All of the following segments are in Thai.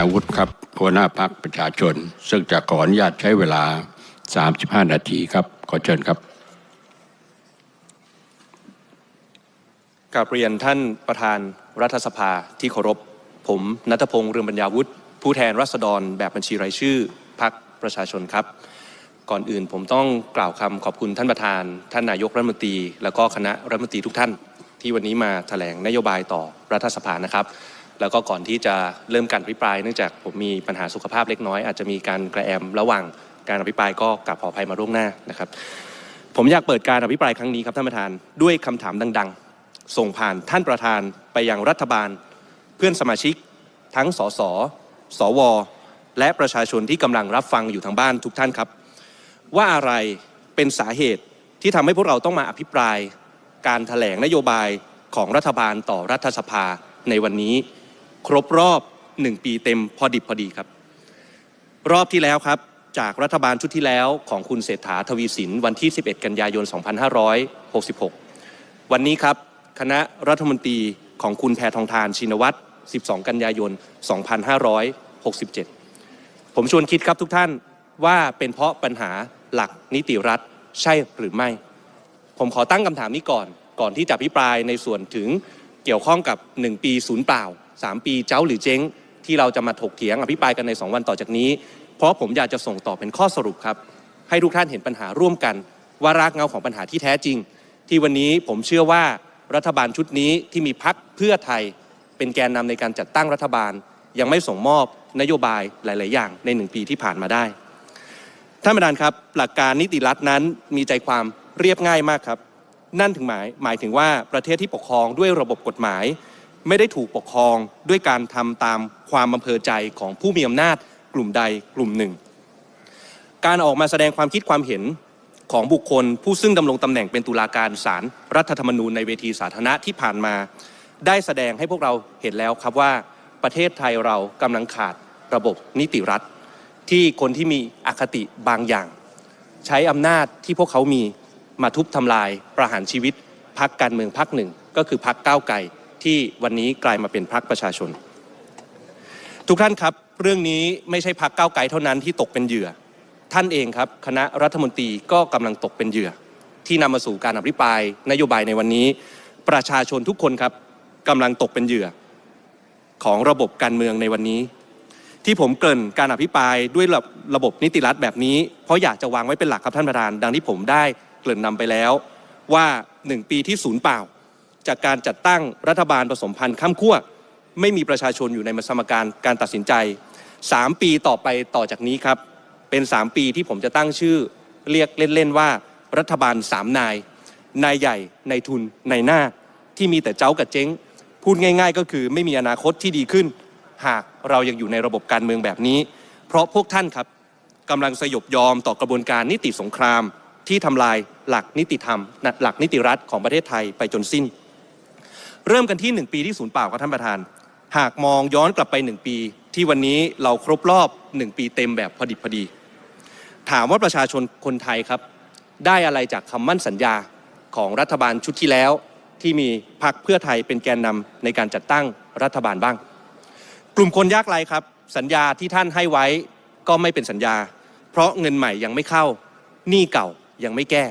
อาวุธครับหัวหน้าพักประชาชน ซึ่งจะขออนุญาตใช้เวลา 35 นาทีครับ ขอเชิญครับกราบเรียนท่านประธานรัฐสภาที่เคารพ ผมนัทพงษ์เรืองปัญญาวุฒิผู้แทนรัษฎรแบบบัญชีรายชื่อพักประชาชนครับ ก่อนอื่นผมต้องกล่าวคำขอบคุณท่านประธาน ท่านนายกรัฐมนตรี แล้วก็คณะรัฐมนตรีทุกท่าน ที่วันนี้มาแถลงนโยบายต่อรัฐสภานะครับ แล้วก็ก่อนที่จะเริ่มการอภิปรายเนื่องจากผมมีปัญหาสุขภาพเล็กน้อย อาจจะมีการกระแอมระหว่างการอภิปรายก็กราบขออภัยมาล่วงหน้านะครับ ผมอยากเปิดการอภิปรายครั้งนี้ครับท่านประธานด้วยคำถามดัง ๆ ส่งผ่านท่านประธานไปยังรัฐบาล เพื่อนสมาชิก ทั้งสสสว และประชาชนที่กำลังรับฟังอยู่ทางบ้านทุกท่านครับ ว่าอะไรเป็นสาเหตุที่ทำให้พวกเราต้องมาอภิปราย การแถลงนโยบายของรัฐบาลต่อรัฐสภาในวันนี้ ครบรอบหนึ่งปีเต็มพอดิบพอดีครับ รอบที่แล้วครับจากรัฐบาลชุดที่แล้วของคุณเศรษฐาทวีสินวันที่ 11 กันยายน 2566 วันนี้ครับคณะรัฐมนตรีของคุณแพทองทานชินวัตร 12 กันยายน 2567 ผมชวนคิดครับทุกท่านว่าเป็นเพราะปัญหาหลักนิติรัฐใช่หรือไม่ ผมขอตั้งคำถามนี้ก่อน ก่อนที่จะอภิปรายในส่วนถึงเกี่ยวข้องกับ 1 ปีศูนย์เปล่า 3 ปีเจ้าหรือเจ๊ง ที่เราจะมาถกเถียงอภิปรายกันใน 2 วันต่อจากนี้ เพราะผมอยากจะส่งต่อเป็นข้อสรุปครับ ให้ทุกท่านเห็นปัญหาร่วมกัน ว่ารากเงาของปัญหาที่แท้จริง ที่วันนี้ผมเชื่อว่ารัฐบาลชุดนี้ที่มีพักเพื่อไทย เป็นแกนนำในการจัดตั้งรัฐบาล ยังไม่ส่งมอบนโยบายหลาย ๆ อย่างในหนึ่งปีที่ผ่านมาได้ท่านประธานครับ หลักการนิติรัฐนั้นมีใจความเรียบง่ายมากครับ นั่นถึงหมายหมายถึงว่าประเทศที่ปกครองด้วยระบบกฎหมาย ไม่ได้ถูกปกครองด้วยการทำตามความอำเภอใจของผู้มีอำนาจกลุ่มใดกลุ่มหนึ่ง การออกมาแสดงความคิดความเห็นของบุคคล ผู้ซึ่งดำรงตำแหน่งเป็นตุลาการศาลรรัฐธรรมนูญในเวทีสาธารณะที่ผ่านมา ได้แสดงให้พวกเราเห็นแล้วครับว่าประเทศไทยเรากำลังขาดระบบนิติรัฐ ที่คนที่มีอคติบางอย่าง ใช้อำนาจที่พวกเขามีมาทุบทำลายประหารชีวิตพักการเมืองพักหนึ่ง ก็คือพักก้าวไกล ที่วันนี้กลายมาเป็นพักประชาชน ทุกท่านครับเรื่องนี้ไม่ใช่พักก้าวไกลเท่านั้นที่ตกเป็นเหยื่อ ท่านเองครับคณะรัฐมนตรีก็กำลังตกเป็นเหยื่อ ที่นำมาสู่การอภิปรายนโยบายในวันนี้ ประชาชนทุกคนครับกำลังตกเป็นเหยื่อ ของระบบการเมืองในวันนี้ ที่ผมเกริ่นการอภิปรายด้วยระระบบนิติรัฐแบบนี้ เพราะอยากจะวางไว้เป็นหลักครับท่านประธาน ดังที่ผมได้เกริ่นนำไปแล้วว่าหนึ่งปีที่ศูนย์เปล่า จากการจัดตั้งรัฐบาลผสมพันธ์ข้ามขั้วไม่มีประชาชนอยู่ในสมการการตัดสินใจ 3 ปีต่อไปต่อจากนี้ครับ เป็น 3 ปีที่ผมจะตั้งชื่อเรียกเล่นๆว่า รัฐบาล 3 นาย นายใหญ่นายทุนนายหน้า ที่มีแต่เจ้ากับเจ๊ง พูดง่าย ๆ ก็คือไม่มีอนาคตที่ดีขึ้น หากเรายังอยู่ในระบบการเมืองแบบนี้ เพราะพวกท่านครับกำลังสยบยอมต่อกระบวนการนิติสงครามที่ทำลายหลักนิติธรรมหลักนิติรัฐของประเทศไทยไปจนสิ้น เริ่มกันที่ 1 ปีที่ศูนย์เปล่าครับท่านประธาน หากมองย้อนกลับไป 1 ปี ที่วันนี้เราครบรอบ 1 ปีเต็มแบบพอดิบพอดี ถามว่าประชาชนคนไทยครับ ได้อะไรจากคำมั่นสัญญาของรัฐบาลชุดที่แล้ว ที่มีพรรคเพื่อไทยเป็นแกนนำในการจัดตั้งรัฐบาลบ้าง กลุ่มคนยากไร้ครับ สัญญาที่ท่านให้ไว้ก็ไม่เป็นสัญญา เพราะเงินใหม่ยังไม่เข้าหนี้เก่ายังไม่แก้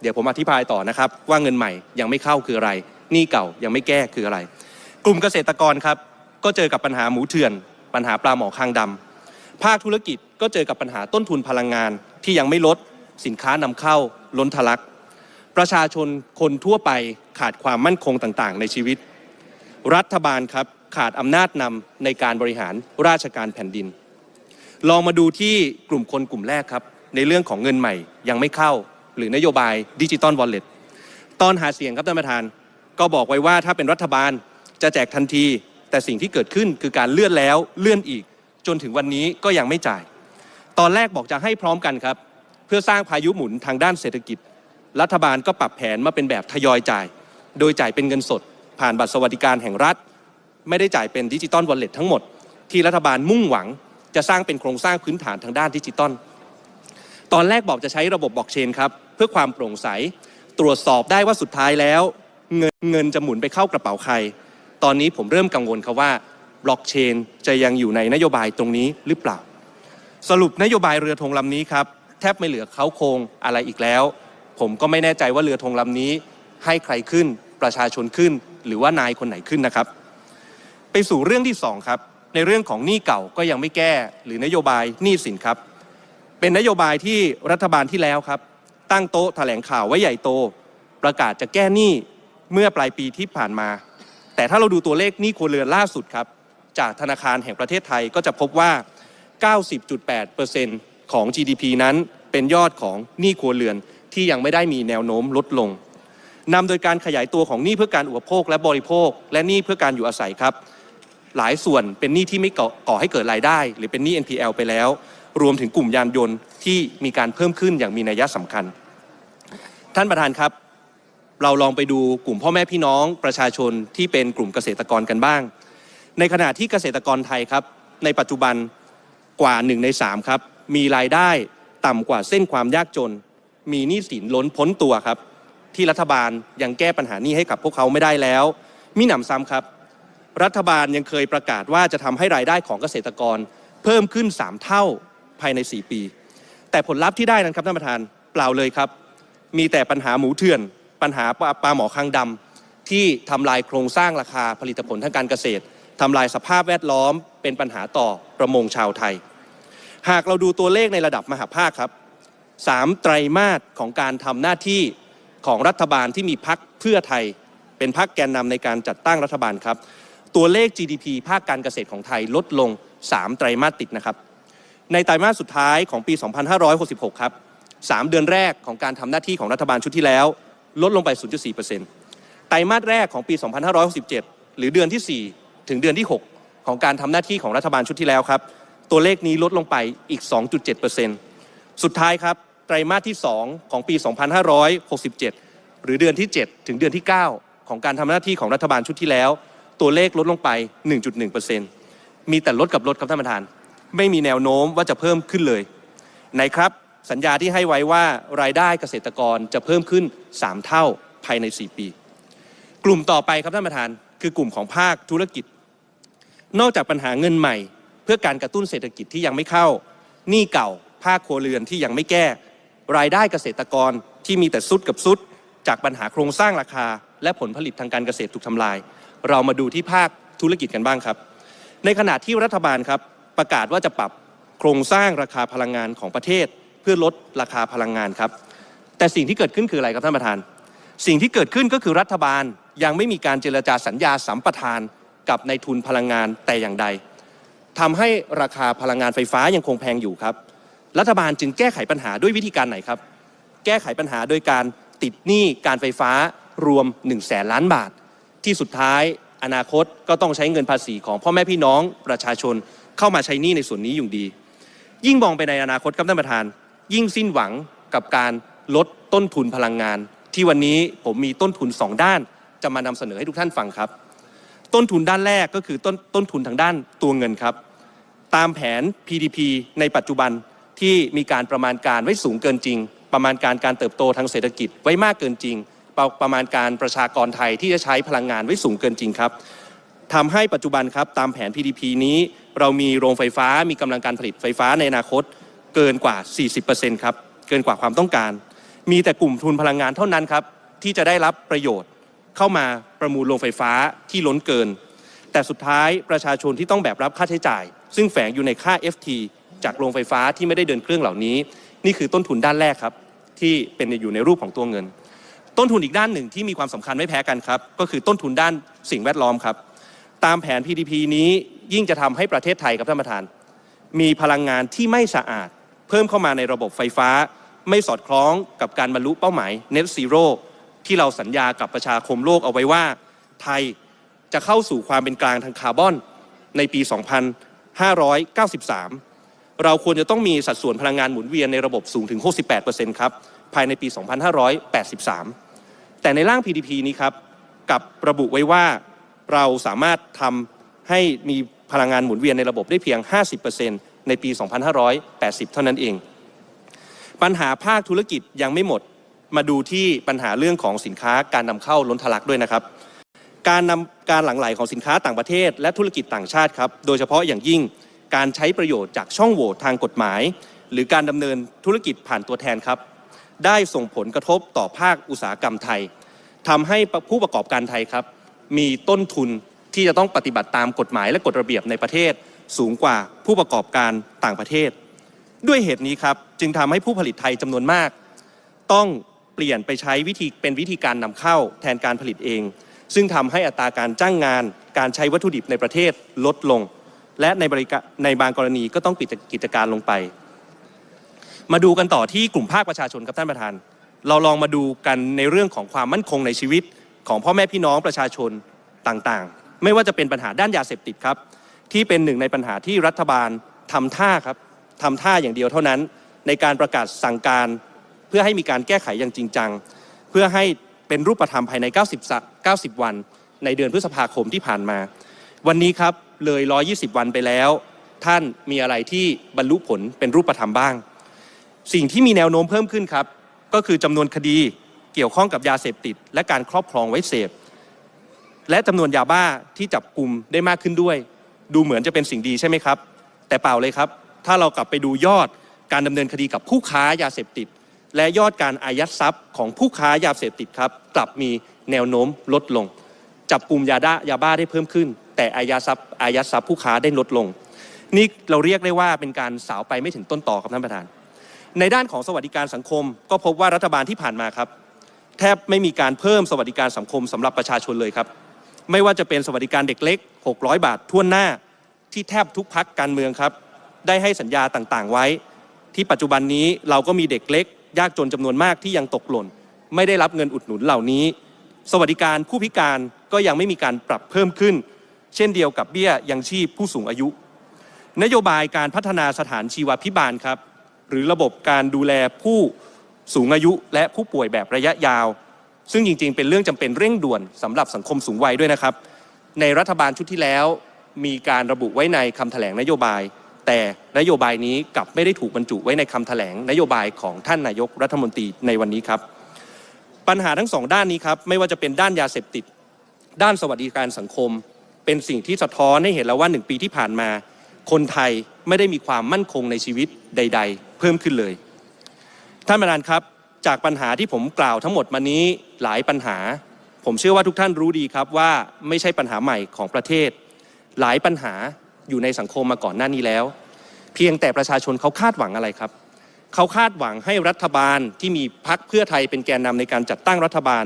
เดี๋ยวผมอธิบายต่อนะครับ ว่าเงินใหม่ยังไม่เข้าคืออะไร หนี้เก่ายังไม่แก้คืออะไร กลุ่มเกษตรกรครับก็เจอกับปัญหาหมูเถื่อน ปัญหาปลาหมอคางดำภาคธุรกิจก็เจอกับปัญหาต้นทุนพลังงาน ที่ยังไม่ลดสินค้านำเข้า ล้นทะลัก ประชาชนคนทั่วไปขาดความมั่นคงต่างๆ ในชีวิต รัฐบาลครับขาดอำนาจนำในการบริหารราชการแผ่นดิน ลองมาดูที่กลุ่มคนกลุ่มแรกครับ ในเรื่องของเงินใหม่ยังไม่เข้า หรือนโยบายดิจิตอลวอลเล็ตตอนหาเสียงครับท่านประธาน ก็บอกไว้ว่าถ้าเป็นรัฐบาลจะแจกทันที แต่สิ่งที่เกิดขึ้นคือการเลื่อนแล้วเลื่อนอีก จนถึงวันนี้ก็ยังไม่จ่าย ตอนแรกบอกจะให้พร้อมกันครับ เพื่อสร้างพายุหมุนทางด้านเศรษฐกิจ รัฐบาลก็ปรับแผนมาเป็นแบบทยอยจ่าย โดยจ่ายเป็นเงินสด ผ่านบัตรสวัสดิการแห่งรัฐ ไม่ได้จ่ายเป็นดิจิตอลวอลเล็ตทั้งหมด ที่รัฐบาลมุ่งหวังจะสร้างเป็นโครงสร้างพื้นฐานทางด้านดิจิตอลตอนแรกบอกจะใช้ระบบบล็อกเชนครับเพื่อความโปร่งใส ตรวจสอบได้ว่าสุดท้ายแล้ว เงินเงินจะหมุนไปเข้ากระเป๋าใคร ตอนนี้ผมเริ่มกังวลครับว่าบล็อกเชนจะยังอยู่ในนโยบายตรงนี้หรือเปล่า สรุปนโยบายเรือธงลำนี้ครับ แทบไม่เหลือเขาโครงอะไรอีกแล้ว ผมก็ไม่แน่ใจว่าเรือธงลำนี้ ให้ใครขึ้นประชาชนขึ้น หรือว่านายคนไหนขึ้นนะครับ ไปสู่เรื่องที่สองครับในเรื่องของหนี้เก่าก็ยังไม่แก้ หรือนโยบายหนี้สินครับ เป็นนโยบายที่รัฐบาลที่แล้วครับ ตั้งโต๊ะแถลงข่าวไว้ใหญ่โต ประกาศจะแก้หนี้ เมื่อปลายปีที่ผ่านมา แต่ถ้าเราดูตัวเลขหนี้ครัวเรือนล่าสุดครับ จากธนาคารแห่งประเทศไทยก็จะพบว่า 90.8%ของ GDP นั้นเป็นยอดของหนี้ครัวเรือนที่ยังไม่ได้มีแนวโน้มลดลงนำโดยการขยายตัวของหนี้เพื่อการอุปโภคและบริโภค และหนี้เพื่อการอยู่อาศัยครับ หลายส่วนเป็นหนี้ที่ไม่ก่อก่อให้เกิดรายได้ หรือเป็นหนี้ NPL ไปแล้ว รวมถึงกลุ่มยานยนต์ที่มีการเพิ่มขึ้นอย่างมีนัยสำคัญ ท่านประธานครับ เราลองไปดูกลุ่มพ่อแม่พี่น้องประชาชนที่เป็นกลุ่มเกษตรกรกันบ้าง ในขณะที่เกษตรกรไทยครับ ในปัจจุบันกว่า1ใน3ครับมีรายได้ต่ำกว่าเส้นความยากจน มีหนี้สินล้นพ้นตัวครับ ที่รัฐบาลยังแก้ปัญหานี้ให้กับพวกเขาไม่ได้แล้วมิหนำซ้ำครับ รัฐบาลยังเคยประกาศว่าจะทำให้รายได้ของเกษตรกร เพิ่มขึ้น 3 เท่าภายใน 4 ปี แต่ผลลัพธ์ที่ได้นั้นครับท่านประธานเปล่าเลยครับ มีแต่ปัญหาหมูเถื่อน ปัญหาปลาหมอคางดำที่ทำลายโครงสร้างราคาผลิตผลทางการเกษตรทำลายสภาพแวดล้อม เป็นปัญหาต่อประมงชาวไทย หากเราดูตัวเลขในระดับมหาภาคครับสามไตรมาสของการทำหน้าที่ของรัฐบาลที่มีพักเพื่อไทย เป็นพักแกนนำในการจัดตั้งรัฐบาลครับ ตัวเลข GDP ภาคการเกษตรของไทยลดลง 3 ไตรมาสติดนะครับ ในไตรมาสสุดท้ายของปี 2566 ครับ 3 เดือนแรกของการทำหน้าที่ของรัฐบาลชุดที่แล้ว ลดลงไป 0.4%ไตรมาสแรกของปี 2567 หรือเดือนที่ 4 ถึงเดือนที่ 6 ของการทำหน้าที่ของรัฐบาลชุดที่แล้วครับ ตัวเลขนี้ลดลงไปอีก 2.7%สุดท้ายครับ ไตรมาสที่ 2 ของปี 2567 หรือเดือนที่ 7 ถึงเดือนที่ 9 ของการทำหน้าที่ของรัฐบาลชุดที่แล้ว ตัวเลขลดลงไป 1.1%มีแต่ลดกับลดครับท่านประธาน ไม่มีแนวโน้มว่าจะเพิ่มขึ้นเลยไหนครับ สัญญาที่ให้ไว้ว่ารายได้เกษตรกรจะเพิ่มขึ้น 3 เท่าภายใน 4 ปี กลุ่มต่อไปครับท่านประธาน คือกลุ่มของภาคธุรกิจ นอกจากปัญหาเงินใหม่ เพื่อการกระตุ้นเศรษฐกิจที่ยังไม่เข้าหนี้เก่าภาคครัวเรือนที่ยังไม่แก้ รายได้เกษตรกรที่มีแต่ซุดกับซุด จากปัญหาโครงสร้างราคา และผลผลิตทางการเกษตรถูกทำลาย เรามาดูที่ภาคธุรกิจกันบ้างครับ ในขณะที่รัฐบาลครับประกาศว่าจะปรับโครงสร้างราคาพลังงานของประเทศ เพื่อลดราคาพลังงานครับ แต่สิ่งที่เกิดขึ้นคืออะไรครับท่านประธาน สิ่งที่เกิดขึ้นก็คือรัฐบาลยังไม่มีการเจรจาสัญญาสัมปทานกับในทุนพลังงานแต่อย่างใดทำให้ราคาพลังงานไฟฟ้ายังคงแพงอยู่ครับ รัฐบาลจึงแก้ไขปัญหาด้วยวิธีการไหนครับ แก้ไขปัญหาโดยการติดหนี้การไฟฟ้ารวม1นึ่งแสนล้านบาท ที่สุดท้ายอนาคตก็ต้องใช้เงินภาษีของพ่อแม่พี่น้องประชาชนเข้ามาใช้หนี้ในส่วนนี้อยู่ดี ยิ่งมองไปในอนาคตครับท่านประธาน ยิ่งสิ้นหวังกับการลดต้นทุนพลังงาน ที่วันนี้ผมมีต้นทุน 2 ด้าน จะมานำเสนอให้ทุกท่านฟังครับ ต้นทุนด้านแรกก็คือต้นต้นทุนทางด้านตัวเงินครับ ตามแผน PDP ในปัจจุบันที่มีการประมาณการไว้สูงเกินจริง ประมาณการการเติบโตทางเศรษฐกิจไว้มากเกินจริง ประประมาณการประชากรไทยที่จะใช้พลังงานไว้สูงเกินจริงครับทำให้ปัจจุบันครับตามแผน PDP นี้ เรามีโรงไฟฟ้ามีกำลังการผลิตไฟฟ้าในอนาคต เกินกว่า 40%ครับ เกินกว่าความต้องการ มีแต่กลุ่มทุนพลังงานเท่านั้นครับ ที่จะได้รับประโยชน์เข้ามาประมูลโรงไฟฟ้าที่ล้นเกิน แต่สุดท้ายประชาชนที่ต้องแบกรับค่าใช้จ่าย ซึ่งแฝงอยู่ในค่า FT จากโรงไฟฟ้าที่ไม่ได้เดินเครื่องเหล่านี้ นี่คือต้นทุนด้านแรกครับ ที่เป็นอยู่ในรูปของตัวเงิน ต้นทุนอีกด้านหนึ่งที่มีความสำคัญไม่แพ้กันครับ ก็คือต้นทุนด้านสิ่งแวดล้อมครับ ตามแผน PDP นี้ยิ่งจะทำให้ประเทศไทยครับท่านประธาน มีพลังงานที่ไม่สะอาด เพิ่มเข้ามาในระบบไฟฟ้า ไม่สอดคล้องกับการบรรลุเป้าหมาย Net Zero ที่เราสัญญากับประชาคมโลกเอาไว้ว่า ไทยจะเข้าสู่ความเป็นกลางทางคาร์บอนในปี 2593 เราควรจะต้องมีสัดส่วนพลังงานหมุนเวียนในระบบสูงถึง 68%ครับ ภายในปี 2583 แต่ในร่าง PDP นี้ครับกับระบุไว้ว่าเราสามารถทำให้มีพลังงานหมุนเวียนในระบบได้เพียง 50% ในปี 2580 เท่านั้นเอง ปัญหาภาคธุรกิจยังไม่หมด มาดูที่ปัญหาเรื่องของสินค้าการนำเข้าล้นทะลักด้วยนะครับ การนำการหลั่งไหลของสินค้าต่างประเทศ และธุรกิจต่างชาติครับ โดยเฉพาะอย่างยิ่งการใช้ประโยชน์จากช่องโหว่ทางกฎหมาย หรือการดำเนินธุรกิจผ่านตัวแทนครับ ได้ส่งผลกระทบต่อภาคอุตสาหกรรมไทยทำให้ผู้ประกอบการไทยครับ มีต้นทุนที่จะต้องปฏิบัติตามกฎหมายและกฎระเบียบในประเทศ สูงกว่าผู้ประกอบการต่างประเทศ ด้วยเหตุนี้ครับจึงทำให้ผู้ผลิตไทยจำนวนมาก ต้องเปลี่ยนไปใช้วิธีเป็นวิธีการนำเข้าแทนการผลิตเอง ซึ่งทำให้อัตราการจ้างงาน การใช้วัตถุดิบในประเทศลดลง และในบริการในบางกรณีก็ต้องปิดกิจการลงไป มาดูกันต่อที่กลุ่มภาคประชาชนครับท่านประธาน เราลองมาดูกันในเรื่องของความมั่นคงในชีวิตของพ่อแม่พี่น้องประชาชนต่างๆ ไม่ว่าจะเป็นปัญหาด้านยาเสพติดครับ ที่เป็นหนึ่งในปัญหาที่รัฐบาลทำท่าครับทำท่าอย่างเดียวเท่านั้น ในการประกาศสั่งการ เพื่อให้มีการแก้ไขอย่างจริงจัง เพื่อให้เป็นรูปธรรมภายใน 90สะ90 วัน ในเดือนพฤษภาคมที่ผ่านมา วันนี้ครับเลย 120 วันไปแล้ว ท่านมีอะไรที่บรรลุผลเป็นรูปธรรมบ้าง สิ่งที่มีแนวโน้มเพิ่มขึ้นครับ ก็คือจำนวนคดีเกี่ยวข้องกับยาเสพติด และการครอบครองไว้เสพ และจำนวนยาบ้าที่จับกลุ่มได้มากขึ้นด้วย ดูเหมือนจะเป็นสิ่งดีใช่ไหมครับ แต่เปล่าเลยครับ ถ้าเรากลับไปดูยอดการดำเนินคดีกับผู้ค้ายาเสพติด และยอดการอายัดทรัพย์ของผู้ค้ายาเสพติดครับ กลับมีแนวโน้มลดลง จับกลุ่มยาด้ายาบ้าได้เพิ่มขึ้น แต่อายัดทรัพย์อายัดทรัพย์ผู้ค้าได้ลดลง นี่เราเรียกได้ว่าเป็นการสาวไปไม่ถึงต้นต่อครับท่านประธาน ในด้านของสวัสดิการสังคม ก็พบว่ารัฐบาลที่ผ่านมาครับ แทบไม่มีการเพิ่มสวัสดิการสังคมสำหรับประชาชนเลยครับ ไม่ว่าจะเป็นสวัสดิการเด็กเล็ก 600 บาททั่วหน้าที่แทบทุกพักการเมืองครับ ได้ให้สัญญาต่างๆ ไว้ ที่ปัจจุบันนี้เราก็มีเด็กเล็ก ยากจนจำนวนมากที่ยังตกหล่น ไม่ได้รับเงินอุดหนุนเหล่านี้ สวัสดิการผู้พิการก็ยังไม่มีการปรับเพิ่มขึ้น เช่นเดียวกับเบี้ยยังชีพผู้สูงอายุ นโยบายการพัฒนาสถานชีวพิบาลครับ หรือระบบการดูแลผู้สูงอายุและผู้ป่วยแบบระยะยาว ซึ่งจริงๆ เป็นเรื่องจำเป็นเร่งด่วนสำหรับสังคมสูงวัยด้วยนะครับ ในรัฐบาลชุดที่แล้ว มีการระบุไว้ในคำแถลงนโยบาย แต่นโยบายนี้กลับไม่ได้ถูกบรรจุไว้ในคำแถลงนโยบายของท่านนายกรัฐมนตรีในวันนี้ครับ ปัญหาทั้งสองด้านนี้ครับไม่ว่าจะเป็นด้านยาเสพติด ด้านสวัสดิการสังคม เป็นสิ่งที่สะท้อนให้เห็นแล้วว่าหนึ่งปีที่ผ่านมา คนไทยไม่ได้มีความมั่นคงในชีวิตใด ๆ เพิ่มขึ้นเลยท่านประธานครับ จากปัญหาที่ผมกล่าวทั้งหมดมานี้หลายปัญหา ผมเชื่อว่าทุกท่านรู้ดีครับว่าไม่ใช่ปัญหาใหม่ของประเทศ หลายปัญหาอยู่ในสังคมมาก่อนหน้านี้แล้ว เพียงแต่ประชาชนเขาคาดหวังอะไรครับ เขาคาดหวังให้รัฐบาลที่มีพักเพื่อไทยเป็นแกนนำในการจัดตั้งรัฐบาล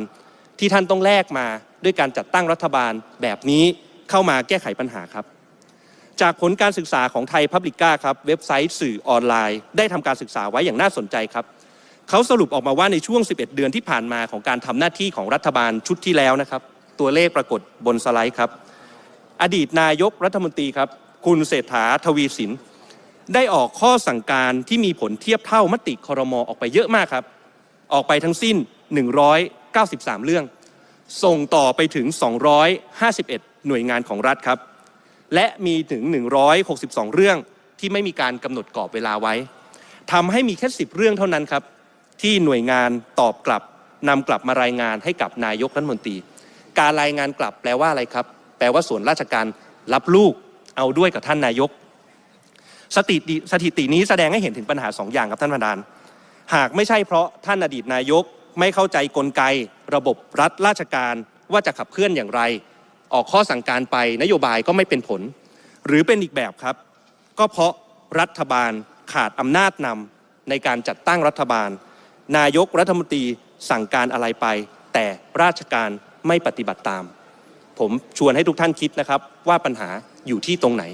ที่ท่านต้องแลกมาด้วยการจัดตั้งรัฐบาลแบบนี้เข้ามาแก้ไขปัญหาครับ จากผลการศึกษาของไทยพับลิก้าครับเว็บไซต์สื่อออนไลน์ ได้ทำการศึกษาไว้อย่างน่าสนใจครับ เขาสรุปออกมาว่าในช่วง 11 เดือนที่ผ่านมาของการทำหน้าที่ของรัฐบาลชุดที่แล้วนะครับ ตัวเลขปรากฏบนสไลด์ครับ อดีตนายกรัฐมนตรีครับ คุณเศรษฐาทวีสิน ได้ออกข้อสั่งการที่มีผลเทียบเท่ามติคอรมออกไปเยอะมากครับ ออกไปทั้งสิ้น 193 เรื่อง ส่งต่อไปถึง 251 หน่วยงานของรัฐครับ และมีถึง 162 เรื่องที่ไม่มีการกำหนดกรอบเวลาไว้ทำให้มีแค่ 10 เรื่องเท่านั้นครับ ที่หน่วยงานตอบกลับนำกลับมารายงานให้กับนายกรัฐมนตรี การรายงานกลับแปลว่าอะไรครับ แปลว่าส่วนราชการรับลูกเอาด้วยกับท่านนายก สถิติสถิตินี้แสดงให้เห็นถึงปัญหาสองอย่างครับท่านประธาน หากไม่ใช่เพราะท่านอดีตนายกไม่เข้าใจกลไก ระบบรัฐราชการว่าจะขับเคลื่อนอย่างไร ออกข้อสั่งการไปนโยบายก็ไม่เป็นผล หรือเป็นอีกแบบครับ ก็เพราะรัฐบาลขาดอำนาจนำในการจัดตั้งรัฐบาล นายกรัฐมนตรีสั่งการอะไรไป แต่ราชการไม่ปฏิบัติตาม ผมชวนให้ทุกท่านคิดนะครับ ว่าปัญหาอยู่ที่ตรงไหน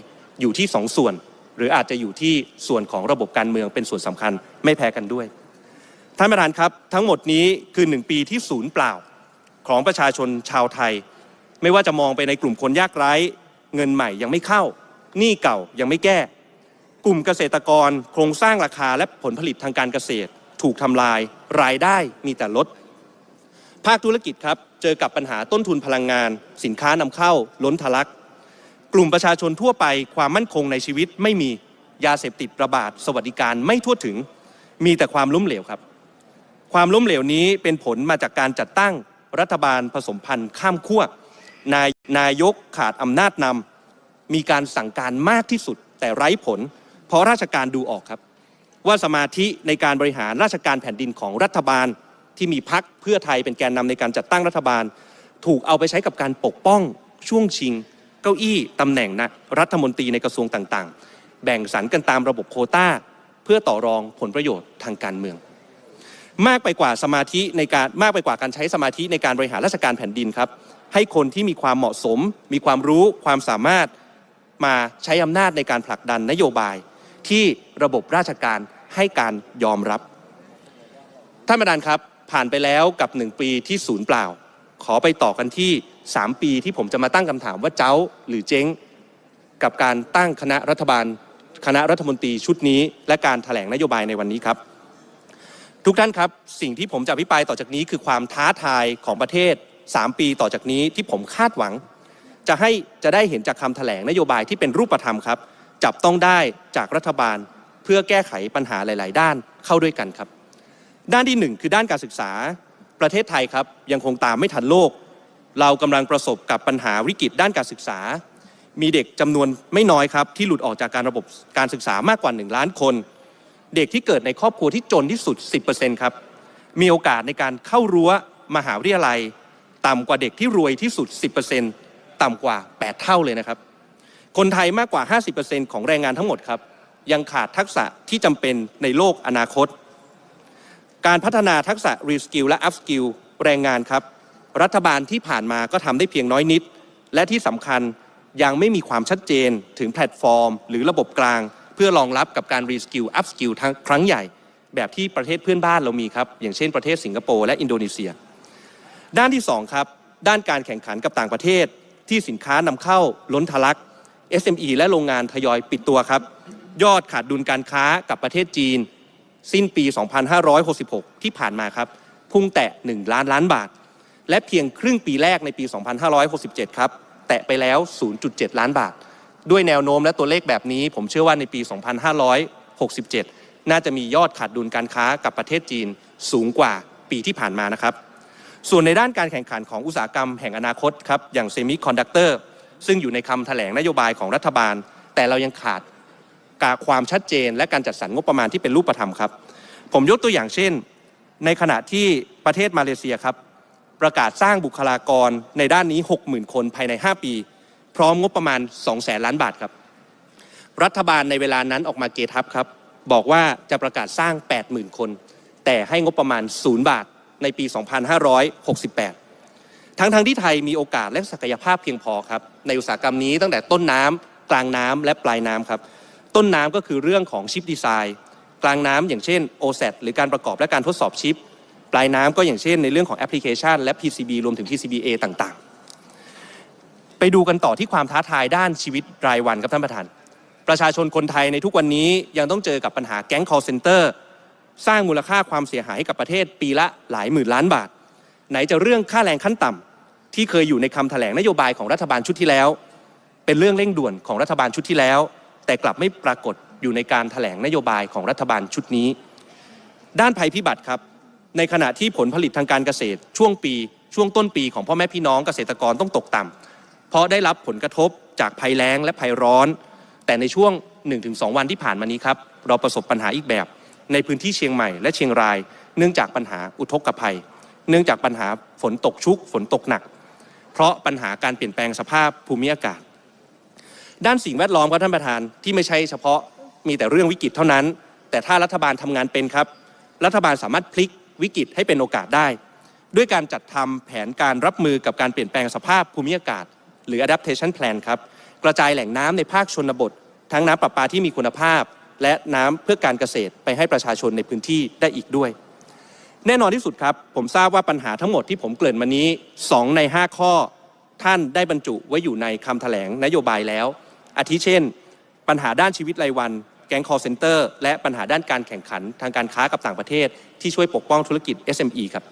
อยู่ที่สองส่วน หรืออาจจะอยู่ที่ส่วนของระบบการเมืองเป็นส่วนสำคัญไม่แพ้กันด้วยท่านประธานครับทั้งหมดนี้คือหนึ่งปีที่ศูนย์เปล่าของประชาชนชาวไทย ไม่ว่าจะมองไปในกลุ่มคนยากไร้ เงินใหม่ยังไม่เข้าหนี้เก่ายังไม่แก้ กลุ่มเกษตรกรโครงสร้างราคาและผลผลิตทางการเกษตร ถูกทำลาย รายได้มีแต่ลด ภาคธุรกิจครับ เจอกับปัญหาต้นทุนพลังงาน สินค้านำเข้า ล้นทะลัก กลุ่มประชาชนทั่วไปความมั่นคงในชีวิตไม่มียาเสพติดระบาด สวัสดิการไม่ทั่วถึง มีแต่ความล้มเหลวครับ ความล้มเหลวนี้เป็นผลมาจากการจัดตั้งรัฐบาลผสมพันธ์ข้ามขั้วนายนายกขาดอำนาจนำมีการสั่งการมากที่สุดแต่ไร้ผล เพราะราชการดูออกครับ ว่าสมาธิในการบริหารราชการแผ่นดินของรัฐบาล ที่มีพักเพื่อไทยเป็นแกนนำในการจัดตั้งรัฐบาล ถูกเอาไปใช้กับการปกป้องช่วงชิง เก้าอี้ตำแหน่งนะรัฐมนตรีในกระทรวงต่างๆ แบ่งสรรกันตามระบบโคต้า เพื่อต่อรองผลประโยชน์ทางการเมือง มากไปกว่าสมาธิในการมากไปกว่าการใช้สมาธิในการบริหารราชการแผ่นดินครับให้คนที่มีความเหมาะสม มีความรู้ความสามารถมาใช้อำนาจในการผลักดันนโยบาย ที่ระบบราชการให้การยอมรับ ท่านประธานครับ ผ่านไปแล้วกับ 1 ปีที่ศูนย์เปล่า ขอไปต่อกันที่ 3 ปีที่ผมจะมาตั้งคำถามว่าเจ้าหรือเจ๊ง กับการตั้งคณะรัฐบาล คณะรัฐมนตรีชุดนี้ และการถแถลงนโยบายในวันนี้ครับ ทุกท่านครับ สิ่งที่ผมจะอภิปรายต่อจากนี้คือความท้าทายของประเทศ 3 ปีต่อจากนี้ที่ผมคาดหวัง จะให้จะได้เห็นจากคำแถลงนโยบายที่เป็นรูปธรรมครับ จับต้องได้จากรัฐบาล เพื่อแก้ไขปัญหาหลาย ๆ ด้านเข้าด้วยกันครับ ด้านที่หนึ่งคือด้านการศึกษาประเทศไทยครับยังคงตามไม่ทันโลก เรากำลังประสบกับปัญหาวิกฤตด้านการศึกษา มีเด็กจำนวนไม่น้อยครับ ที่หลุดออกจากการระบบการศึกษามากกว่า 1 ล้านคน เด็กที่เกิดในครอบครัวที่จนที่สุด 10%ครับมีโอกาสในการเข้ารั้วมหาวิทยาลัย ต่ำกว่าเด็กที่รวยที่สุด 10%ต่ำกว่า 8 เท่าเลยนะครับ คนไทยมากกว่า 50%ของแรงงานทั้งหมดครับ ยังขาดทักษะที่จำเป็นในโลกอนาคต การพัฒนาทักษะ reskill และ upskill แรงงานครับ รัฐบาลที่ผ่านมาก็ทำได้เพียงน้อยนิด และที่สำคัญยังไม่มีความชัดเจนถึงแพลตฟอร์ม หรือระบบกลาง เพื่อรองรับกับการ reskill upskill ทั้งครั้งใหญ่ แบบที่ประเทศเพื่อนบ้านเรามีครับ อย่างเช่นประเทศสิงคโปร์และอินโดนีเซีย ด้านที่2ครับด้านการแข่งขันกับต่างประเทศที่สินค้านำเข้าล้นทะลัก SME และโรงงานทยอยปิดตัวครับ ยอดขาดดุลการค้ากับประเทศจีน สิ้นปี 2566 ที่ผ่านมาครับ พุ่งแตะ 1 ล้านล้านบาท และเพียงครึ่งปีแรกในปี 2567 ครับ แตะไปแล้ว 0.7 ล้านบาท ด้วยแนวโน้มและตัวเลขแบบนี้ ผมเชื่อว่าในปี 2567 น่าจะมียอดขาดดุลการค้ากับประเทศจีนสูงกว่าปีที่ผ่านมานะครับ ส่วนในด้านการแข่งขันของอุตสาหกรรมแห่งอนาคตครับอย่างเซมิคอนดักเตอร์ ซึ่งอยู่ในคำแถลงนโยบายของรัฐบาล แต่เรายังขาดการความชัดเจน และการจัดสรรงบประมาณที่เป็นรูปธรรมครับ ผมยกตัวอย่างเช่น ในขณะที่ประเทศมาเลเซียครับ ประกาศสร้างบุคลากรในด้านนี้ 60,000 คนภายใน 5 ปี พร้อมงบประมาณ2แสนล้านบาทครับ รัฐบาลในเวลานั้นออกมาเกทับครับ บอกว่าจะประกาศสร้าง 80,000 คน แต่ให้งบประมาณ 0 บาทในปี 2568 ทั้งทั้งที่ไทยมีโอกาสและศักยภาพเพียงพอครับ ในอุตสาหกรรมนี้ตั้งแต่ต้นน้ำกลางน้ำและปลายน้ำครับ ต้นน้ำก็คือเรื่องของชิปดีไซน์กลางน้ำอย่างเช่น OSAT หรือการประกอบและการทดสอบชิป ปลายน้ำก็อย่างเช่น ในเรื่องของแอปพลิเคชัน และ PCB รวมถึง PCBA ต่างๆ ไปดูกันต่อที่ความท้าทายด้านชีวิตรายวันครับท่านประธาน ประชาชนคนไทยในทุกวันนี้ยังต้องเจอกับปัญหาแก๊ง call center สร้างมูลค่าความเสียหายให้กับประเทศปีละหลายหมื่นล้านบาท ไหนจะเรื่องค่าแรงขั้นต่ำ ที่เคยอยู่ในคำแถลงนโยบายของรัฐบาลชุดที่แล้ว เป็นเรื่องเร่งด่วนของรัฐบาลชุดที่แล้ว แต่กลับไม่ปรากฏอยู่ในการแถลงนโยบายของรัฐบาลชุดนี้ ด้านภัยพิบัติครับ ในขณะที่ผลผลิตทางการเกษตรช่วงปีช่วงต้นปีของพ่อแม่พี่น้องเกษตรกรต้องตกต่ำเพราะได้รับผลกระทบจากภัยแล้งและภัยร้อน แต่ในช่วง 1-2 วันที่ผ่านมานี้ครับเราประสบปัญหาอีกแบบ ในพื้นที่เชียงใหม่และเชียงราย เนื่องจากปัญหาอุทกภัย เนื่องจากปัญหาฝนตกชุกฝนตกหนัก เพราะปัญหาการเปลี่ยนแปลงสภาพภูมิอากาศ ด้านสิ่งแวดล้อมครับท่านประธานที่ไม่ใช่เฉพาะมีแต่เรื่องวิกฤตเท่านั้น แต่ถ้ารัฐบาลทำงานเป็นครับ รัฐบาลสามารถพลิกวิกฤตให้เป็นโอกาสได้ ด้วยการจัดทำแผนการรับมือกับการเปลี่ยนแปลงสภาพภูมิอากาศ หรือ adaptation plan ครับกระจายแหล่งน้ำในภาคชนบท ทั้งน้ำประปาที่มีคุณภาพ และน้ำเพื่อการเกษตรไปให้ประชาชนในพื้นที่ได้อีกด้วย แน่นอนที่สุดครับ ผมทราบว่าปัญหาทั้งหมดที่ผมเกริ่นมานี้ 2 ใน 5 ข้อท่านได้บรรจุไว้อยู่ในคำแถลงนโยบายแล้ว อาทิเช่น ปัญหาด้านชีวิตรายวัน แก๊ง call center และปัญหาด้านการแข่งขันทางการค้ากับต่างประเทศ ที่ช่วยปกป้องธุรกิจ SME ครับ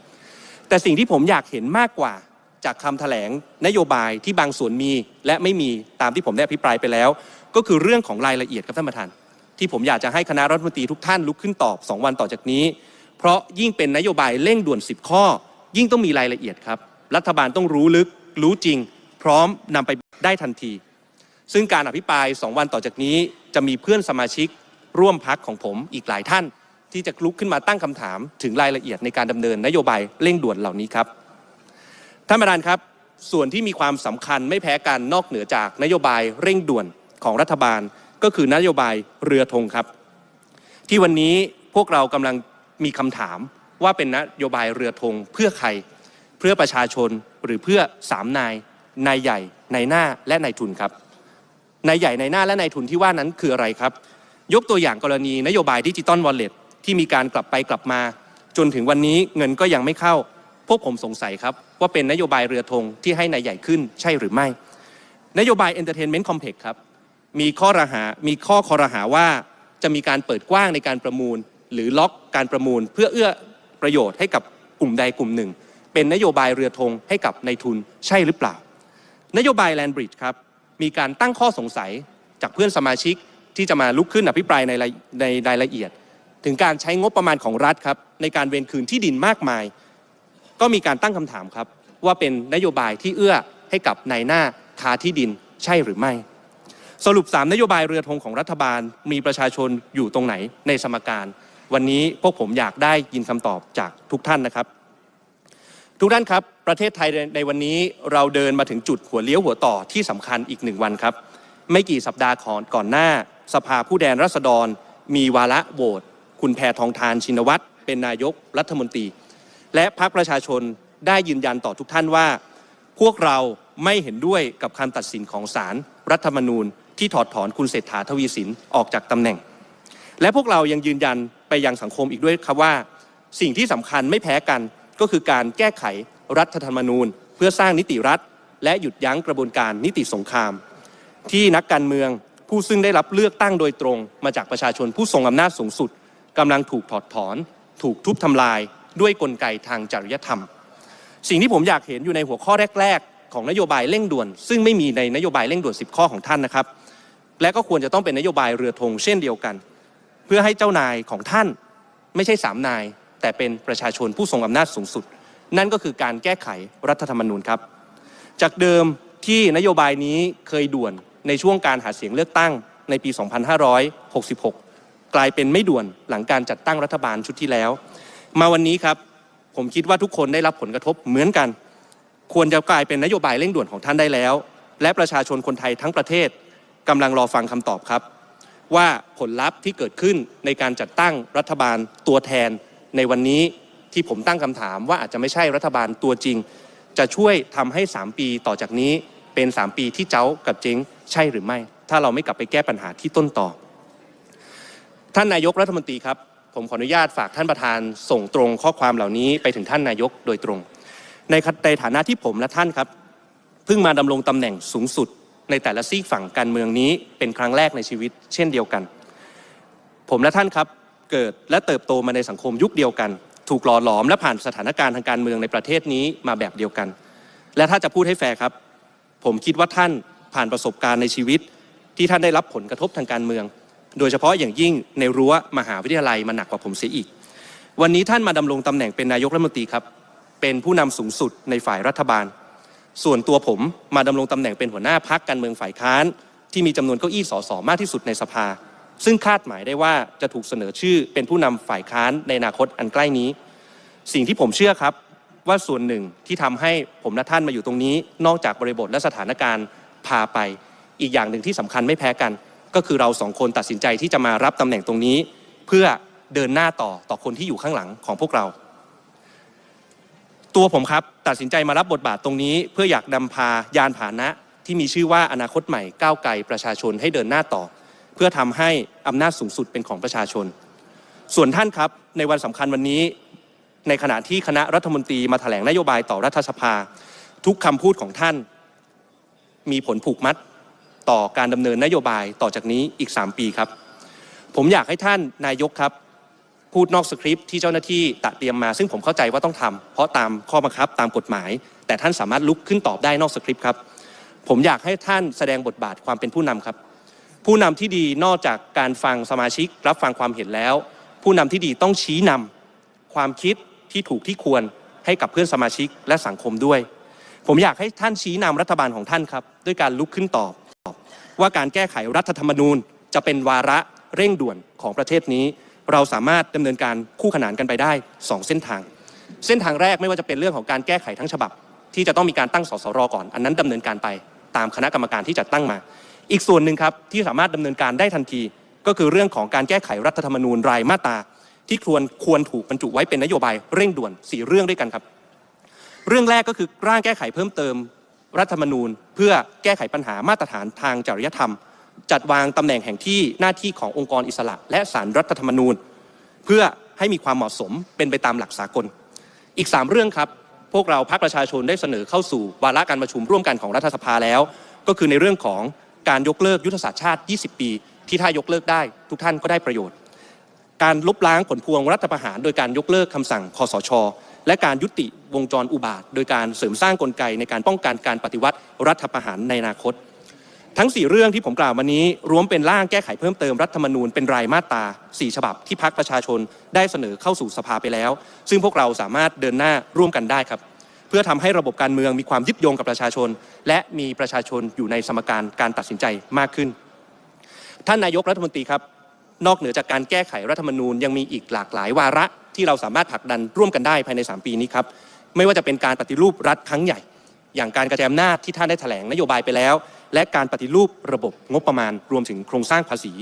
แต่สิ่งที่ผมอยากเห็นมากกว่าจากคำแถลงนโยบายที่บางส่วนมี และไม่มีตามที่ผมได้อภิปรายไปแล้ว ก็คือเรื่องของรายละเอียดครับท่านประธาน ที่ผมอยากจะให้คณะรัฐมนตรีทุกท่านลุกขึ้นตอบ 2 วันต่อจากนี้ เพราะยิ่งเป็นนโยบายเร่งด่วน 10 ข้อ ยิ่งต้องมีรายละเอียดครับ รัฐบาลต้องรู้ลึก รู้จริง พร้อมนำไปได้ทันที ซึ่งการอภิปราย 2 วันต่อจากนี้ จะมีเพื่อนสมาชิก ร่วมพักของผมอีกหลายท่าน ที่จะลุกขึ้นมาตั้งคำถาม ถึงรายละเอียดในการดำเนินนโยบายเร่งด่วนเหล่านี้ครับท่านประธานครับส่วนที่มีความสำคัญไม่แพ้กันนอกเหนือจากนโยบายเร่งด่วนของรัฐบาล ก็คือนโยบายเรือธงครับ ที่วันนี้พวกเรากำลัง มีคำถามว่าเป็นนโยบายเรือธงเพื่อใคร เพื่อประชาชนหรือเพื่อสามนายนายใหญ่นายหน้าและนายทุนครับนายใหญ่นายหน้าและนายทุนที่ว่านั้นคืออะไรครับ ยกตัวอย่างกรณีนโยบายดิจิตอลวอลเล็ตที่มีการกลับไปกลับมา จนถึงวันนี้เงินก็ยังไม่เข้า พวกผมสงสัยครับ ว่าเป็นนโยบายเรือธงที่ให้นายใหญ่ขึ้นใช่หรือไม่ นโยบาย Entertainment Complex ครับมีข้อระหามีข้อคอรหาว่าจะมีการเปิดกว้างในการประมูล หรือล็อกการประมูลเพื่อเอื้อประโยชน์ให้กับกลุ่มใดกลุ่มหนึ่ง เป็นนโยบายเรือธงให้กับนายทุนใช่หรือเปล่า นโยบาย Land Bridge ครับมีการตั้งข้อสงสัยจากเพื่อนสมาชิกที่จะมาลุกขึ้นอภิปรายในรายในรายละเอียด ถึงการใช้งบประมาณของรัฐครับในการเวนคืนที่ดินมากมาย ก็มีการตั้งคำถามครับ ว่าเป็นนโยบายที่เอื้อให้กับนายหน้าค้าที่ดินใช่หรือไม่สรุป 3 นโยบายเรือธงของรัฐบาลมีประชาชนอยู่ตรงไหนในสมการ วันนี้พวกผมอยากได้ยินคำตอบจากทุกท่านนะครับ ทุกท่านครับ ประเทศไทยในวันนี้เราเดินมาถึงจุดหัวเลี้ยวหัวต่อที่สำคัญอีกหนึ่งวันครับ ไม่กี่สัปดาห์ก่อนก่อนหน้า สภาผู้แทนราษฎร มีวาระโหวตคุณแพทองทานชินวัตรเป็นนายกรัฐมนตรี และพรรคประชาชนได้ยืนยันต่อทุกท่านว่า พวกเราไม่เห็นด้วยกับคำตัดสินของศาลรรัฐธรรมนูญ ที่ถอดถอนคุณเศรษฐาทวีสินออกจากตำแหน่ง และพวกเรายังยืนยัน ไปยังสังคมอีกด้วยครับว่า สิ่งที่สำคัญไม่แพ้กันก็คือการแก้ไขรัฐธรรมนูญ เพื่อสร้างนิติรัฐ และหยุดยั้งกระบวนการนิติสงคราม ที่นักการเมืองผู้ซึ่งได้รับเลือกตั้งโดยตรง มาจากประชาชนผู้ทรงอำนาจสูงสุดกำลังถูกถอดถอน ถูกทุบทำลายด้วยกลไกทางจริยธรรม สิ่งที่ผมอยากเห็นอยู่ในหัวข้อแรก ๆ ของนโยบายเร่งด่วน ซึ่งไม่มีในนโยบายเร่งด่วน 10 ข้อของท่านนะครับ และก็ควรจะต้องเป็นนโยบายเรือธงเช่นเดียวกัน เพื่อให้เจ้านายของท่านไม่ใช่สามนาย แต่เป็นประชาชนผู้ทรงอำนาจสูงสุด นั่นก็คือการแก้ไขรัฐธรรมนูญครับ จากเดิมที่นโยบายนี้เคยด่วนในช่วงการหาเสียงเลือกตั้งในปี 2566 กลายเป็นไม่ด่วนหลังการจัดตั้งรัฐบาลชุดที่แล้ว มาวันนี้ครับผมคิดว่าทุกคนได้รับผลกระทบเหมือนกัน ควรจะกลายเป็นนโยบายเร่งด่วนของท่านได้แล้ว และประชาชนคนไทยทั้งประเทศกำลังรอฟังคำตอบครับ ว่าผลลัพธ์ที่เกิดขึ้นในการจัดตั้งรัฐบาลตัวแทนในวันนี้ที่ผมตั้งคำถามว่าอาจจะไม่ใช่รัฐบาลตัวจริง จะช่วยทำให้ 3 ปีต่อจากนี้เป็น 3 ปีที่เจ้ากับเจ๊งใช่หรือไม่ ถ้าเราไม่กลับไปแก้ปัญหาที่ต้นต่อ ท่านนายกรัฐมนตรีครับ ผมขออนุญาตฝากท่านประธานส่งตรงข้อความเหล่านี้ไปถึงท่านนายกโดยตรง ในในฐานะที่ผมและท่านครับเพิ่งมาดำรงตำแหน่งสูงสุด ในแต่ละซีกฝั่งการเมืองนี้เป็นครั้งแรกในชีวิต เช่นเดียวกัน ผมและท่านครับเกิดและเติบโตมาในสังคมยุคเดียวกัน ถูกหล่อหลอมและผ่านสถานการณ์ทางการเมืองในประเทศนี้มาแบบเดียวกัน และถ้าจะพูดให้แฟร์ครับ ผมคิดว่าท่านผ่านประสบการณ์ในชีวิต ที่ท่านได้รับผลกระทบทางการเมือง โดยเฉพาะอย่างยิ่งในรั้วมหาวิทยาลัยมาหนักกว่าผมเสียอีก วันนี้ท่านมาดำรงตำแหน่งเป็นนายกรัฐมนตรีครับเป็นผู้นำสูงสุดในฝ่ายรัฐบาล ส่วนตัวผมมาดำรงตำแหน่งเป็นหัวหน้าพักการเมืองฝ่ายค้าน ที่มีจำนวนเก้าอี้สสมากที่สุดในสภา ซึ่งคาดหมายได้ว่าจะถูกเสนอชื่อเป็นผู้นำฝ่ายค้านในอนาคตอันใกล้นี้ สิ่งที่ผมเชื่อครับว่าส่วนหนึ่งที่ทำให้ผมและท่านมาอยู่ตรงนี้ นอกจากบริบทและสถานการณ์พาไป อีกอย่างหนึ่งที่สำคัญไม่แพ้กัน ก็คือเราสองคนตัดสินใจที่จะมารับตำแหน่งตรงนี้ เพื่อเดินหน้าต่อต่อคนที่อยู่ข้างหลังของพวกเรา ตัวผมครับตัดสินใจมารับบทบาทตรงนี้ เพื่ออยากนำพายานผานะที่มีชื่อว่าอนาคตใหม่ก้าวไกลประชาชนให้เดินหน้าต่อ เพื่อทำให้อำนาจสูงสุดเป็นของประชาชน ส่วนท่านครับในวันสำคัญวันนี้ ในขณะที่คณะรัฐมนตรีมาแถลงนโยบายต่อรัฐสภา ทุกคำพูดของท่าน มีผลผูกมัดต่อการดำเนินนโยบายต่อจากนี้อีก 3 ปีครับ ผมอยากให้ท่านนายกครับ พูดนอกสคริปต์ที่เจ้าหน้าที่ตัดเตรียมมา ซึ่งผมเข้าใจว่าต้องทำเพราะตามข้อบังคับตามกฎหมาย แต่ท่านสามารถลุกขึ้นตอบได้นอกสคริปต์ครับ ผมอยากให้ท่านแสดงบทบาทความเป็นผู้นำครับ ผู้นำที่ดีนอกจากการฟังสมาชิก รับฟังความเห็นแล้ว ผู้นำที่ดีต้องชี้นำความคิดที่ถูกที่ควรให้กับเพื่อนสมาชิกและสังคมด้วย ผมอยากให้ท่านชี้นำรัฐบาลของท่านครับ ด้วยการลุกขึ้นตอบ ว่าการแก้ไขรัฐธรรมนูญ จะเป็นวาระเร่งด่วนของประเทศนี้ เราสามารถดำเนินการคู่ขนานกันไปได้ 2 เส้นทาง เส้นทางแรกไม่ว่าจะเป็นเรื่องของการแก้ไขทั้งฉบับ ที่จะต้องมีการตั้งสสรก่อน อันนั้นดำเนินการไปตามคณะกรรมการที่จัดตั้งมา อีกส่วนหนึ่งครับที่สามารถดำเนินการได้ทันที ก็คือเรื่องของการแก้ไขรัฐธรรมนูญรายมาตราที่ควรควรถูกบรรจุไว้เป็นนโยบายเร่งด่วนสี่เรื่องด้วยกันครับ เรื่องแรกก็คือร่างแก้ไขเพิ่มเติม รัฐธรรมนูญ เพื่อแก้ไขปัญหามาตรฐานทางจริยธรรม จัดวางตำแหน่งแห่งที่หน้าที่ขององค์กรอิสระ และสารรัฐธรรมนูญ เพื่อให้มีความเหมาะสมเป็นไปตามหลักสากล อีก 3 เรื่องครับพวกเราพรรคประชาชนได้เสนอเข้าสู่วาระการประชุมร่วมกันของรัฐสภาแล้ว ก็คือในเรื่องของการยกเลิกยุทธศาสตร์ชาติ 20 ปี ที่ถ้ายกเลิกได้ ทุกท่านก็ได้ประโยชน์ การลบล้างผลพวงรัฐประหาร โดยการยกเลิกคำสั่งคอสช และการยุติวงจรอุบาท โดยการเสริมสร้างกลไกในการป้องกันการปฏิวัติรัฐประหารในอนาคต ทั้ง 4 เรื่องที่ผมกล่าวมานี้รวมเป็นร่างแก้ไขเพิ่มเติมรัฐธรรมนูญเป็นรายมาตรา4 ฉบับที่พักประชาชนได้เสนอเข้าสู่สภาไปแล้ว ซึ่งพวกเราสามารถเดินหน้าร่วมกันได้ครับ เพื่อทำให้ระบบการเมืองมีความยึดโยงกับประชาชน และมีประชาชนอยู่ในสมการการตัดสินใจมากขึ้น ท่านนายกรัฐมนตรีครับ นอกเหนือจากการแก้ไขรัฐธรรมนูญยังมีอีกหลากหลายวาระที่เราสามารถผลักดันร่วมกันได้ภายใน 3 ปีนี้ครับไม่ว่าจะเป็นการปฏิรูปรัฐครั้งใหญ่ อย่างการกระจายอำนาจที่ท่านได้แถลงนโยบายไปแล้ว และการปฏิรูประบบงบประมาณรวมถึงโครงสร้างภาษี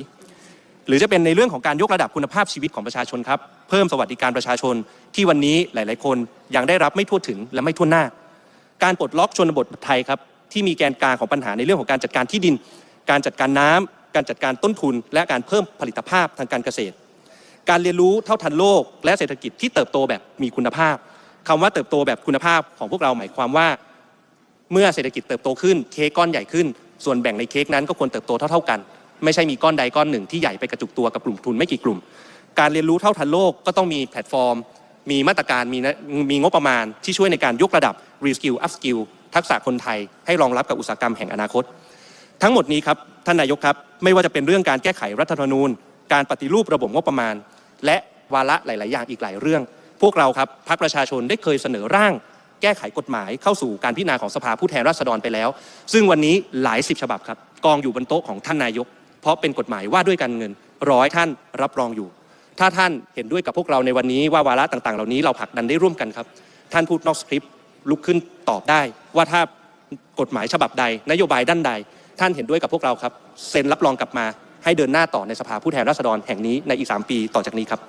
หรือจะเป็นในเรื่องของการยกระดับคุณภาพชีวิตของประชาชนครับ เพิ่มสวัสดิการประชาชนที่วันนี้หลาย ๆ คนยังได้รับไม่ทั่วถึงและไม่ทั่วหน้า การปลดล็อกชนบทไทยครับที่มีแกนกลางของปัญหาในเรื่องของการจัดการที่ดิน การจัดการน้ำการจัดการต้นทุน และการเพิ่มผลิตภาพทางการเกษตร การเรียนรู้เท่าทันโลก และเศรษฐกิจที่เติบโตแบบมีคุณภาพคำว่าเติบโตแบบคุณภาพของพวกเราหมายความว่า เมื่อเศรษฐกิจเติบโตขึ้นเค้กก้อนใหญ่ขึ้น ส่วนแบ่งในเค้กนั้นก็ควรเติบโตเท่าๆกัน ไม่ใช่มีก้อนใดก้อนหนึ่งที่ใหญ่ไปกระจุกตัวกับกลุ่มทุนไม่กี่กลุ่ม การเรียนรู้เท่าทันโลกก็ต้องมีแพลตฟอร์ม มีมาตรการมีมีงบประมาณที่ช่วยในการยกระดับ reskill upskill ทักษะคนไทยให้รองรับกับอุตสาหกรรมแห่งอนาคต ทั้งหมดนี้ครับท่านนายกครับไม่ว่าจะเป็นเรื่องการแก้ไขรัฐธรรมนูญ การปฏิรูประบบงบประมาณ และวาระหลาย ๆ อย่างอีกหลายเรื่อง พวกเราครับพรรคประชาชนได้เคยเสนอร่าง แก้ไขกฎหมายเข้าสู่การพิจารณาของสภาผู้แทนราษฎรไปแล้ว ซึ่งวันนี้หลายสิบฉบับครับกองอยู่บนโต๊ะของท่านนายก เพราะเป็นกฎหมายว่าด้วยการเงินร้อยท่านรับรองอยู่ ถ้าท่านเห็นด้วยกับพวกเราในวันนี้ว่าวาระต่างๆ เหล่านี้เราผลักดันได้ร่วมกันครับ ท่านพูดนอกสคริปต์ลุกขึ้นตอบได้ว่าถ้ากฎหมายฉบับใด นโยบายด้านใด ท่านเห็นด้วยกับพวกเราครับเซ็นรับรองกลับมา ให้เดินหน้าต่อในสภาผู้แทนราษฎรแห่งนี้ในอีก 3 ปีต่อจากนี้ครับ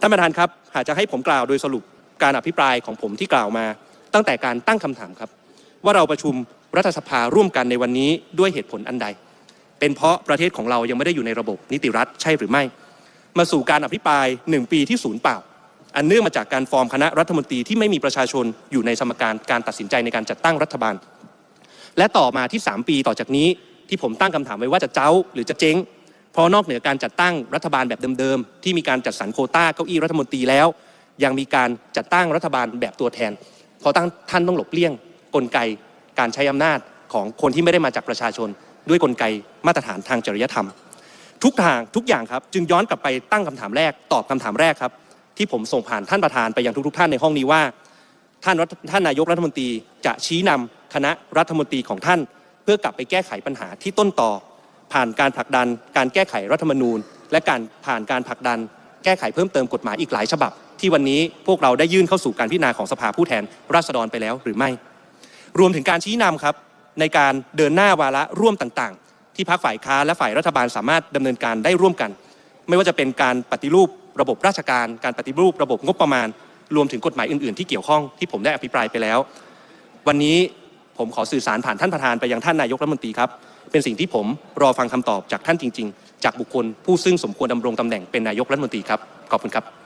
ท่านประธานครับหากจะให้ผมกล่าวโดยสรุปการอภิปรายของผมที่กล่าวมา ตั้งแต่การตั้งคำถามครับ ว่าเราประชุมรัฐสภาร่วมกันในวันนี้ด้วยเหตุผลอันใด เป็นเพราะประเทศของเรายังไม่ได้อยู่ในระบบนิติรัฐใช่หรือไม่ มาสู่การอภิปราย 1 ปีที่ศูนย์เปล่า อันเนื่องมาจากการฟอร์มคณะรัฐมนตรีที่ไม่มีประชาชนอยู่ในสมการการตัดสินใจในการจัดตั้งรัฐบาล และต่อมาที่ 3 ปีต่อจากนี้ที่ผมตั้งคำถามไว้ว่าจะเจ้าหรือจะเจ๊งเพราะนอกเหนือการจัดตั้งรัฐบาลแบบเดิมๆที่มีการจัดสรรโคต้าเก้าอี้รัฐมนตรีแล้ว ยังมีการจัดตั้งรัฐบาลแบบตัวแทน เพราะตั้งท่านต้องหลบเลี่ยงกลไกการใช้อำนาจของคนที่ไม่ได้มาจากประชาชน ด้วยกลไกมาตรฐานทางจริยธรรม ทุกทางทุกอย่างครับ จึงย้อนกลับไปตั้งคำถามแรกตอบคำถามแรกครับ ที่ผมส่งผ่านท่านประธานไปยังทุกๆท่านในห้องนี้ว่า ท่านรัฐท่านนายกรัฐมนตรีจะชี้นำคณะรัฐมนตรีของท่าน เพื่อกลับไปแก้ไขปัญหาที่ต้นต่อ ผ่านการผลักดัน การแก้ไขรัฐธรรมนูญ และการผ่านการผลักดัน แก้ไขเพิ่มเติมกฎหมายอีกหลายฉบับ ที่วันนี้พวกเราได้ยื่นเข้าสู่การพิจารณาของสภาผู้แทนราษฎรไปแล้วหรือไม่ รวมถึงการชี้นำครับในการเดินหน้าวาระร่วมต่างๆ ที่พรรคฝ่ายค้านและฝ่ายรัฐบาลสามารถดำเนินการได้ร่วมกัน ไม่ว่าจะเป็นการปฏิรูประบบราชการ การปฏิรูประบบงบประมาณ รวมถึงกฎหมายอื่นๆ ที่เกี่ยวข้องที่ผมได้อภิปรายไปแล้ว วันนี้ผมขอสื่อสารผ่านท่านประธานไปยังท่านนายกรัฐมนตรีครับ เป็นสิ่งที่ผมรอฟังคำตอบจากท่านจริง ๆ จากบุคคลผู้ซึ่งสมควรดำรงตำแหน่งเป็นนายกรัฐมนตรีครับ ขอบคุณครับ